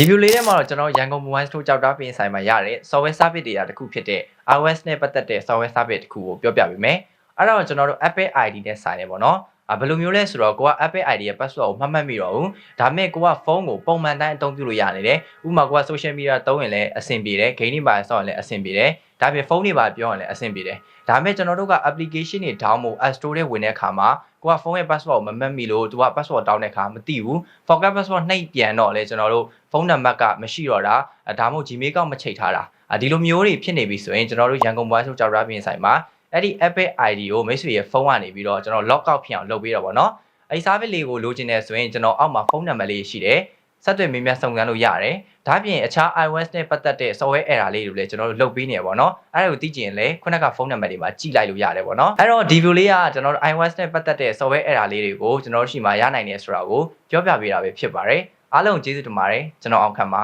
ဒီ view လေးထဲမှာတော့ကျွန်တော်ရန်ကုန် mobile store ကြောက်တာပြင်ဆိုင်မှာရတဲ့ software service တွေကတစ်ခုဖြစ်တဲ့ iOS နဲ့ပတ်သက်တဲ့ software service တစ်ခုကိုပြောပြပေးမယ်အဲ့ဒါတော့ကျွန်တော်တို့ Apple ID နဲ့ဆိုင်တယ်ပေါ့နော်အ ဘယ်လိုမျိုးလဲဆိုတော့ကိုက Apple ID ရဲ့ password ကိုမှတ်မှတ်မိတော့ဘူးဒါပေမဲ့ကိုကဖုန်းကိုပုံမှန်တိုင်းအသုံးပြုလို့ရနေတယ်ဥပမာကိုက social media သုံးရင်လည်းအဆင်ပြေတယ် game တွေပါဆောက်ရင်လည်းအဆင်ပြေတယ်ဒါပြင်ဖုန်းတွေပါပြောရင်လည်းအဆင်ပြေတယ်ဒါပေမဲ့ကျွန်တော်တို့က application တွေ download App Store ထဲဝင်တဲ့အခါမှာကိုကဖုန်းရဲ့ password ကိုမမှတ်မိလို့သူက password တောင်းတဲ့အခါမသိဘူး forget password နှိပ်ပြန်တော့လေကျွန်တော်တို့ဖုန်းနံပါတ်ကမရှိတော့တာအဲဒါမှမဟုတ် Gmail ကောက်မချိန်ထားတာအဒီလိုမျိုးတွေဖြစ်နေပြီဆိုရင်ကျွန်တော်တို့ရန်ကုန်ဘွားဆိုကြောက်ရပြင်ဆိုင်မှာ အဲ့ဒီ Apple ID ကိုမိတ်ဆွေရဲ့ဖုန်းကနေပြီးတော့ကျွန်တော် log out ဖြစ်အောင်လုပ်ပေးတော့ဗောနော်အဲ့ဒီ service လေးကိုလိုချင်တယ်ဆိုရင်ကျွန်တော်အောက်မှာဖုန်းနံပါတ်လေးရှိတယ်ဆက်သွယ်မေးမြန်းစုံစမ်းလို့ရတယ်ဒါပြင်အခြား iOS နဲ့ပတ်သက်တဲ့ software error လေးတွေလည်းကျွန်တော်တို့လုပ်ပေးနေရပါတော့အဲ့ဒါကိုသိချင်ရင်လည်းခုနကဖုန်းနံပါတ်တွေမှာကြည့်လိုက်လို့ရတယ်ပေါ့နော်အဲ့တော့ဒီ video လေးကကျွန်တော်တို့ iOS နဲ့ပတ်သက်တဲ့ software error လေးတွေကိုကျွန်တော်တို့ရှိမှရနိုင်တယ်ဆိုတာကိုပြောပြပေးတာပဲဖြစ်ပါတယ်အားလုံးကျေးဇူးတင်ပါတယ်ကျွန်တော်အောင်ခံပါ